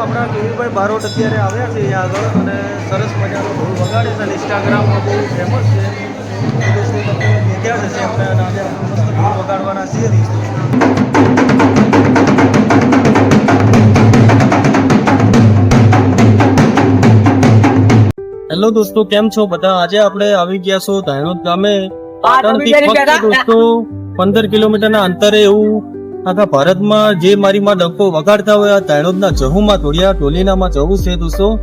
આપણા કેવીભાઈ બારોટ અત્યારે આવ્યા છે અહીંયા આગળ અને સરસ મજાનો ઢોલ વગાડે છે અને ઇન્સ્ટાગ્રામમાં બહુ ફેમસ છે. તો દોસ્તો દેખ્યા જ હશે અને આજે મસ્ત ઢોલ વગાડવાના છીએ હેલો દોસ્તો કેમ છો? બધા આજે આપણે આવી ગયા છો ધાણોદ ગામે. પાટણથી ફક્ત દોસ્તો પંદર કિલોમીટરના અંતરે એવું આખા ભારતમાં જે મારી માં ડંકો વગાડતા હોય, આ ધાણોદના જહુમાં ધોળિયા ટોલીનામાં જવું છે દોસ્તો.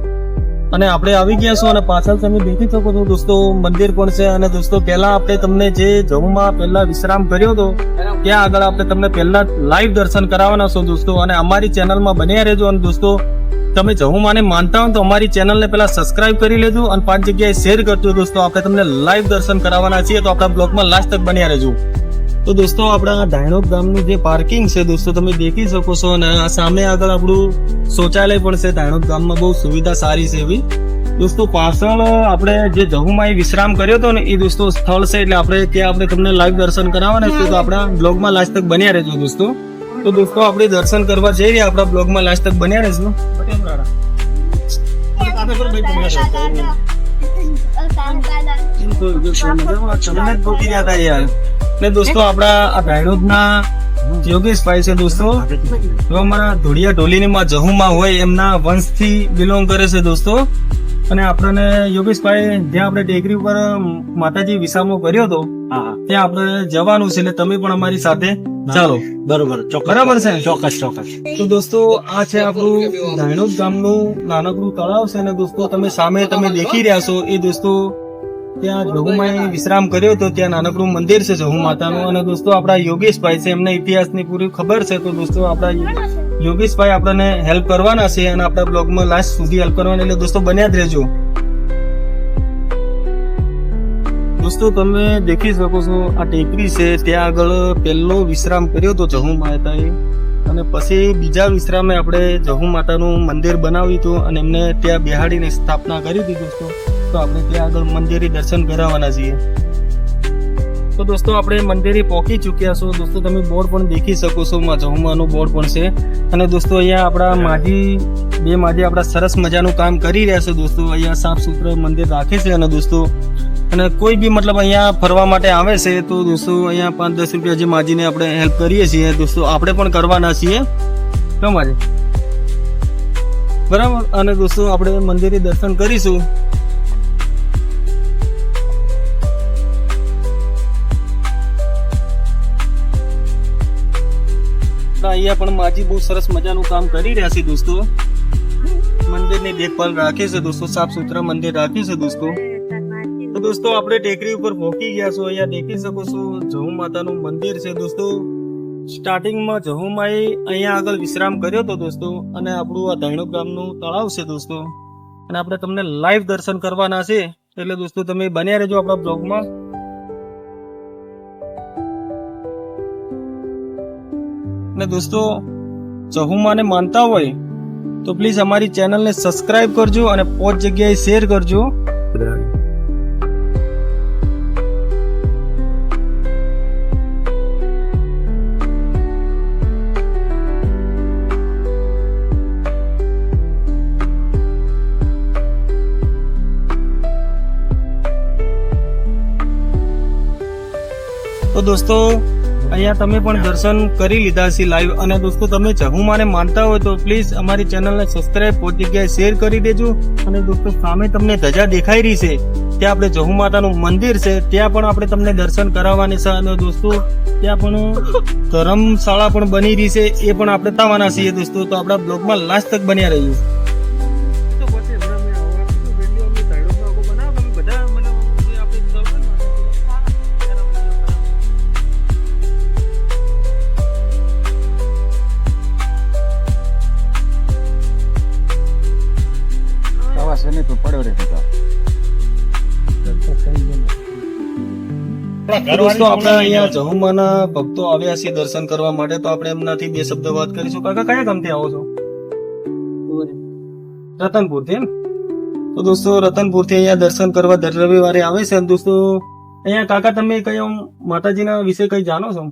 અને આપણે આવી ગયા છો અને પાછળ તમે દેખી શકો છો દોસ્તો, મંદિર પણ છે? અને દોસ્તો, પહેલા આપણે તમને જે જહુમાં પહેલા વિશ્રામ કર્યો હતો, ત્યાં આગળ આપણે તમને પહેલા લાઈવ દર્શન કરાવવાના છો દોસ્તો. અને અમારી ચેનલમાં બન્યા રહેજો અને દોસ્તો, તમે જહુમાને માનતા હો તો અમારી ચેનલને પહેલા સબસ્ક્રાઇબ કરી લેજો અને પાંચ જગ્યાએ શેર કરજો દોસ્તો. આપણે તમને લાઈવ દર્શન કરાવવાના છીએ તો આપણા બ્લોગમાં લાસ્ટ તક બન્યા રહેજો. તો દોસ્તો આપણા ધાણોદ ગામનું જે પાર્કિંગ છે દોસ્તો તમે દેખી શકો છો અને આ સામે આગળ આપણું શૌચાલય પણ છે ધાણોદ ગામમાં બહુ સુવિધા સારી છે એવી. દોસ્તો પાછળ આપણે જે જહુમાં એ વિશ્રામ કર્યો હતો ને એ દોસ્તો સ્થળ છે એટલે આપણે ત્યાં આપણે તમને લાઈવ દર્શન કરાવવાના છે તો આપણા બ્લોગમાં લાસ્ટ તક બન્યા રહેજો દોસ્તો. તો દોસ્તો આપણે દર્શન કરવા જઈ રહ્યા આપણા બ્લોગમાં લાસ્ટ તક બન્યા રહેજો. તમને જ ગોતી રહ્યા હતા યાર. ને દોસ્તો આપણા આ ભાઈરોદના યોગેશભાઈ છે દોસ્તો. જો અમારા ધોળિયા ઢોલીની માં જહુમાં હોય એમના વંશથી બિલોંગ કરે છે દોસ્તો. અને આપણને યોગેશભાઈ જ્યાં આપણે ટેકરી ઉપર માતાજી વિસામો કર્યો હતો ત્યાં આપણે જવાનું છે એટલે તમે પણ અમારી સાથે ચાલો. બરોબર બરાબર છે? ચોક્કસ ચોક્કસ. તો દોસ્તો આ છે આપણું ધાણોદ ગામનું નાનકડું તળાવ છે અને દોસ્તો તમે સામે તમે દેખી રહ્યા છો. એ દોસ્તો ત્યાં જહુમાએ વિશ્રામ કર્યો તો ત્યાં નાનકડું મંદિર છે, જહુ માતાનું. અને દોસ્તો, આપણા યોગેશભાઈ છે, એમને ઇતિહાસની પૂરી ખબર છે. તો દોસ્તો, આપણા યોગેશભાઈ આપણને હેલ્પ કરવાના છે અને આપણા બ્લોગમાં લાસ્ટ સુધી હેલ્પ કરવાના. એટલે દોસ્તો, બન્યા જ રહેજો. દોસ્તો, તમે દેખી શકો છો, આ ટેકરી છે. ત્યાં આગળ પહેલો વિશ્રામ કર્યો હતો જહુ માતાએ. અને પછી બીજા વિશ્રામે આપણે જહુ માતાનું મંદિર બનાવ્યું હતું અને એમને ત્યાં બેહાડીને સ્થાપના કરી હતી દોસ્તો. તો આપણે ત્યાં આગળ મંદિરે દર્શન કરાવવાના છીએ. તો દોસ્તો આપણે મંદિરે પહોંચી ચૂક્યા છો. દોસ્તો તમે બોર્ડ પણ દેખી શકો છો. જહુમાનું બોર્ડ પણ છે. અને દોસ્તો અહીંયા આપણા માજી બે માજી આપણા સરસ મજાનું કામ કરી રહ્યા છે. દોસ્તો અહીંયા સાફ સુથરા મંદિર રાખે છે અને દોસ્તો અને કોઈ બી મતલબ અહીંયા ફરવા માટે આવે છે તો દોસ્તો અહીંયા પાંચ દસ રૂપિયા જે માજીને આપણે હેલ્પ કરીએ છીએ દોસ્તો આપણે પણ કરવાના છીએ. માજી બરાબર? અને દોસ્તો આપણે મંદિરે દર્શન કરીશું. તો અહીંયા પણ માજી બહુ સરસ મજાનું કામ કરી રહ્યા છે દોસ્તો. મંદિરની દેખભાલ રાખે છે દોસ્તો, સાફ સુથરા મંદિર રાખે છે દોસ્તો. તો દોસ્તો, આપણે ટેકરી ઉપર પહોંચી ગયા છો, અહીંયા દેખી શકો છો, જહુ માતાનું મંદિર છે દોસ્તો. સ્ટાર્ટિંગમાં જહુમાએ અહીંયા આગળ વિશ્રામ કર્યો હતો દોસ્તો, અને આપણું આ ધૈણો ગામનું તળાવ છે દોસ્તો. અને આપણે તમને લાઈવ દર્શન કરવાના છે. એટલે દોસ્તો, તમે બન્યા રહેજો આપણા બ્લોગમાં ને દોસ્તો જહુમાને માનતા હોય, તો પ્લીઝ અમારી ચેનલને સબસ્ક્રાઇબ કરજો અને પોચ જગ્યાએ શેર કરજો. તો દોસ્તો અહીંયા તમે પણ દર્શન કરી લીધા છે લાઈવ અને દોસ્તો, તમે જહુમાને માનતા હોય તો પ્લીઝ અમારી ચેનલને સબસ્ક્રાઈબ પોત જગ્યાએ શેર કરી દેજો. અને દોસ્તો, સામે તમને ધજા દેખાઈ રહી છે. ત્યાં આપણે જહુ માતાનું મંદિર છે. ત્યાં પણ આપણે તમને દર્શન કરાવવાની છે. અને દોસ્તો, ત્યાં પણ ધર્મશાળા પણ બની રહી છે. એ પણ આપણે થવાના છીએ દોસ્તો. તો આપણા બ્લોગમાં લાસ્ટ તક બન્યા રહ્યું દોસ્તો આપણે અહીંયા જહુમાના ભક્તો આવ્યા છે દર્શન કરવા માટે તો આપણે એમનાથી બે શબ્દ વાત કરીશું. કાકા કયા ગામથી આવો છો? રતનપુરથી એમ? તો દોસ્તો રતનપુરથી અહીંયા દર્શન કરવા દર રવિવારે આવે છે. અને દોસ્તો અહીંયા કાકા તમે કઈ આમ માતાજીના વિશે કઈ જાણો છો?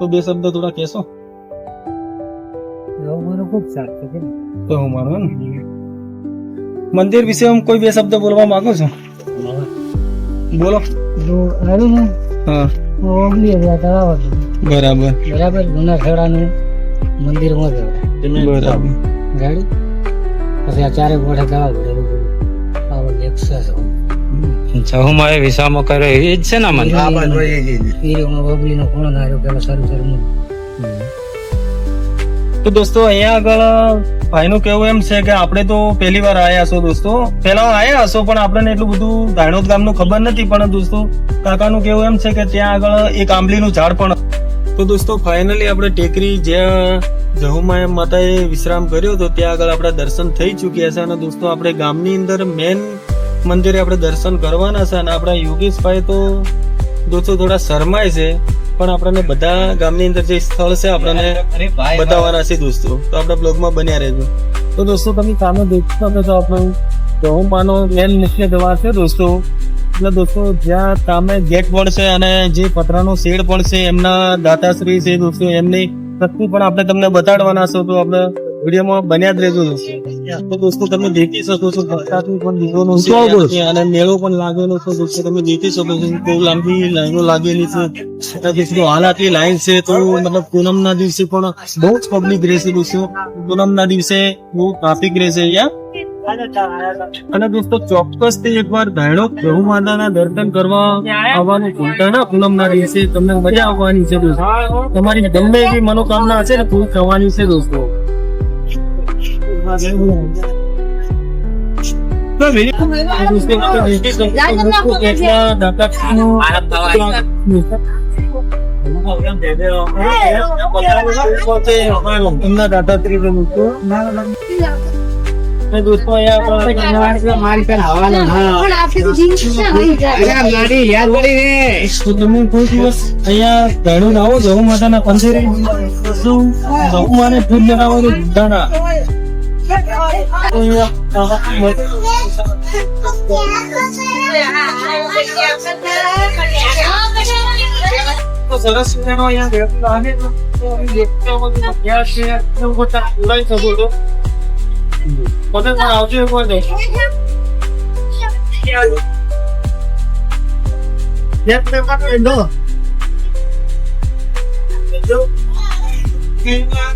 તો બે શબ્દ થોડા કહેશો. તો હું માનું મંદિર વિશે હું કોઈ બે શબ્દ બોલવા માંગુ છું? બોલો. જો આવ્યું ને હા. ઓગલી હજાર તળાવ હતું. બરાબર. બરાબર જૂના ખેડાનું મંદિરમાં જવાય બરાબર. ગાડી? પછી આ ચારે ગોઠે તળાવ ભરેલું હતું. આ બધું excess હતું. જહુમાં એ વિસામો કર્યો એ જ છે ને મને બબલીનો ખૂણો નાર્યો પેલા સારું સારું. તો દોસ્તો, અહીંયા આગળ ભાઈનું કેવું એમ છે કે આપણે તો પહેલી વાર આયા છો દોસ્તો. પહેલા આવ્યા હશો, પણ આપણને એટલું બધું ધાણોદ ગામનું ખબર નથી પણ દોસ્તો, કાકાનું કેવું એમ છે કે ત્યાં આગળ એક આંબલીનું ઝાડ પણ તો દોસ્તો ફાઇનલી આપણે ટેકરી જ્યાં જહુમાં માતાએ વિશ્રામ કર્યો તો ત્યાં આગળ આપણા દર્શન થઈ ચૂક્યા છે. અને દોસ્તો, આપણે ગામની અંદર મેન મંદિરે આપણે દર્શન કરવાના છે. અને આપણા યોગેશભાઈ તો દોસ્તો થોડા શરમાય છે. પણ આપણને બધા ગામની અંદર જે સ્થળ છે આપણને બતાવવાના છે દોસ્તો. તો આપણા બ્લોગમાં બન્યા રહેજો. તો દોસ્તો તમે સામે દેખશો તમે તો આપણું માનો મેન મુખ્ય દવા છે દોસ્તો. એટલે દોસ્તો જ્યાં સામે ગેટ પણ છે અને જે પતરાનો શેડ પણ છે એમના દાતાશ્રી છે દોસ્તો એમની શક્તિ પણ આપણે તમને બતાડવાના છો તો આપણે વિડીયોમાં બન્યા જ રહેજો દોસ્તો. તો દોસ્તો તમે દેખી શકો છો. ભક્તાથી પણ દીવોનો છે અને મેળો પણ લાગેલો છે દોસ્તો તમે દેખી શકો છો. બહુ લાંબી લાઈનો લાગેલી છે. દોસ્તો હાલ લાઈન છે તો મતલબ પૂનમના દિવસે પણ બહુ જ પબ્લિક રહેશે દોસ્તો. પૂનમના દિવસે બહુ ટ્રાફિક રહેશે અહીંયા અને દોસ્તો ચોક્કસથી એકવાર ધાયણો પ્રભુ માતાના દર્શન કરવા આવવાનું ભૂલતા ના પૂનમના દિવસે. તમને મજા આવવાની છે દોસ્તો. તમારી ગમે એવી મનોકામના હશે ને પૂરી થવાની છે દોસ્તો. તો એમના છે દોસ્તો અને દોસ્તો તો કોઈ દિવસ અહીંયા ગાડું ના આવો જવું માતાના ફૂલ લગાવવાનું તો દાણા તો અહીંયા તો સરસ મજાનો અહીંયા ગેટ લાગે છે. તો અહીં દેખતા હોય તો ક્યાં છે એવું બધા બોલાઈ શકો છો પોતે પણ આવજો એક વાર દેખો. ગેટ ને પણ window. જો. હા, હા, ફૂલ માલા આયા હોય અહીંયા બધા. એ હોય, એ જાય.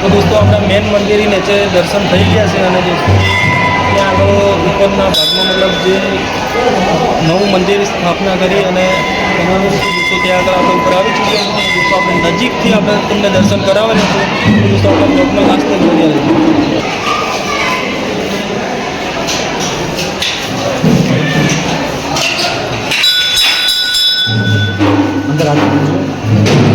તો દોસ્તો, આપણા મેન મંદિરની નીચે દર્શન થઈ ગયા છે અને જે ત્યાં આગળ ઉપરના ભાગમાં મતલબ જે નવું મંદિર સ્થાપના કરી અને એનાનું દોસ્તો ત્યાં આગળ આપણે ઉપર આવી ચૂક્યા છે. દોસ્તો, આપણે નજીકથી આપણે તમને દર્શન કરાવેલા છે. દોસ્તો, આપણે બ્લોગમાં લાસ્ટ કરી આવીશું અંદર આવી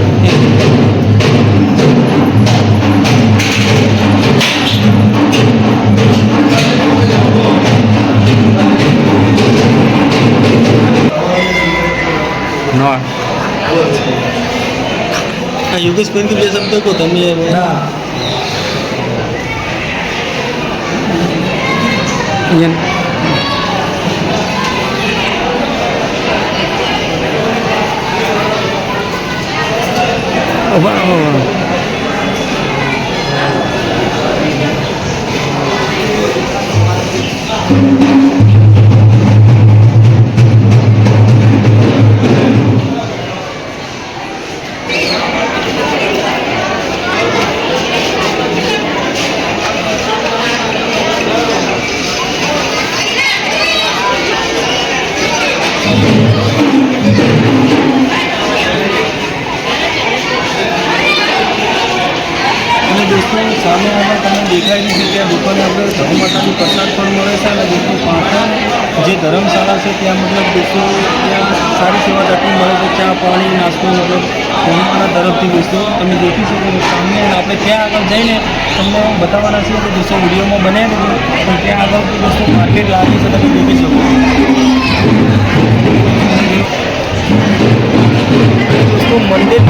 યોગેશ બેન કે બે શબ્દ કહો તમે અને પાટણ જે ધર્મશાળા છે, ત્યાં મતલબ દોસ્તો ત્યાં સારી સેવા ટકી મળે છે, ચા, પાણી, નાસ્તો મતલબ ધર્મવાળા તરફથી દોસ્તો તમે દેખી શકો સામે આપણે ત્યાં આગળ જઈને તમને બતાવવાના છીએ કે દોસ્તો વિડીયોમાં બને નથી, પણ ત્યાં આગળ તો દોસ્તો માર્કેટ લાગી છે, તમે દેખી શકો. દોસ્તો મંદિર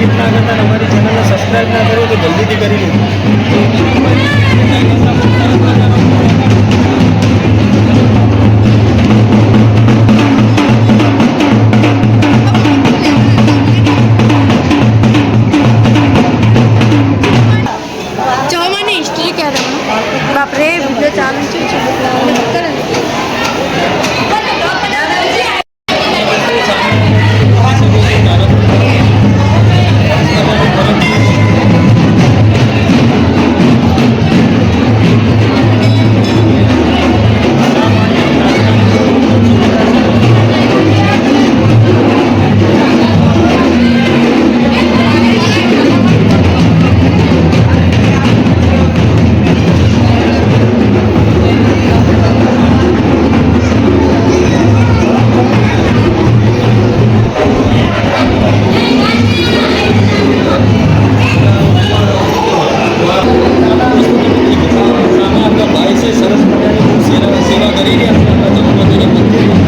સ્કીપ ના કરતા અમારી ચેનલને સબસ્ક્રાઈબ ના કરો તો જલ્દીથી કરી લેજો. Thank you.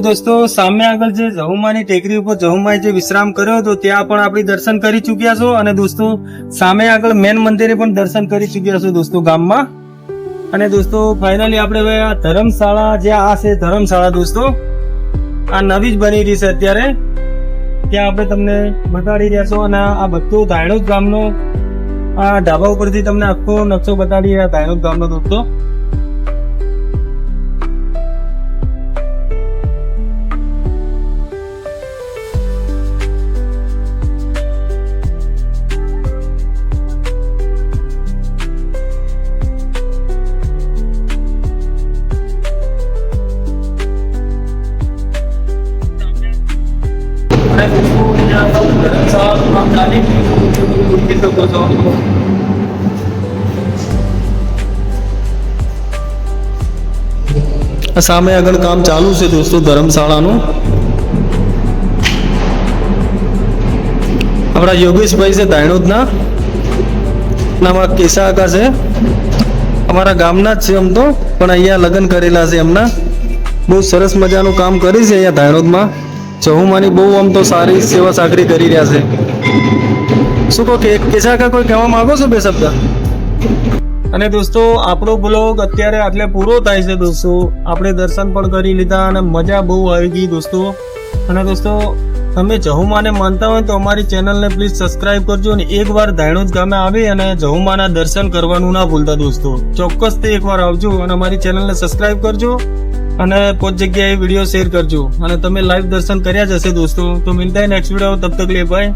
દોસ્તો, સામે આગળ જે જહુમાની ટેકરી ઉપર જહુમાએ જે વિશ્રામ કર્યો હતો, ત્યાં પણ આપણે દર્શન કરી ચૂક્યા છો અને દોસ્તો, સામે આગળ મેન મંદિરે પણ દર્શન કરી ચૂક્યા છો દોસ્તો ગામમાં. અને દોસ્તો ફાઇનલી આપણે હવે આ ધર્મશાળા જે આ છે ધર્મશાળા દોસ્તો, આ નવી જ બની રહી છે અત્યારે. ત્યાં આપણે તમને બતાડી રહ્યા છો અને આ બધું ધાયણોદ ગામનો, આ ઢાબા ઉપરથી તમને આખો નકશો બતાડી રહ્યા ધાયણોદ ગામનો દોસ્તો. સામે આગળ કામ ચાલુ છે દોસ્તો ધર્મશાળાનું આપણા યોગેશભાઈ છે દાયણોદના નામાં કેસા આકા છે અમારા ગામના જ છે આમ તો પણ અહીંયા લગ્ન કરેલા છે એમના બહુ સરસ મજાનું કામ કરી છે અહીંયા ધાણોદમાં જહુમાની બહુ આમ તો સારી સેવા સાકરી કરી રહ્યા છે. શું કહો કે કેસા કા કોઈ કહેવા માંગો છો બે શબ્દ? અને દોસ્તો, આપણો બ્લોગ અત્યારે આટલે પૂરો થાય છે દોસ્તો. આપણે દર્શન પણ કરી લીધા અને મજા બહુ આવી ગઈ દોસ્તો. અને દોસ્તો, તમે જહુમાને માનતા હોય તો અમારી ચેનલને પ્લીઝ સબસ્ક્રાઇબ કરજો અને એકવાર ધાણોજ ગામે આવી અને જહુમાના દર્શન કરવાનું ના ભૂલતા દોસ્તો. ચોક્કસથી એકવાર આવજો અને અમારી ચેનલને સબસ્ક્રાઇબ કરજો. અને કોઈ જગ્યાએ વીડિયો શેર કરજો. અને તમે લાઈવ દર્શન કર્યા જ હશે દોસ્તો. તો મિલતા નેક્સ્ટ વીડિયો તબ તક લે બાય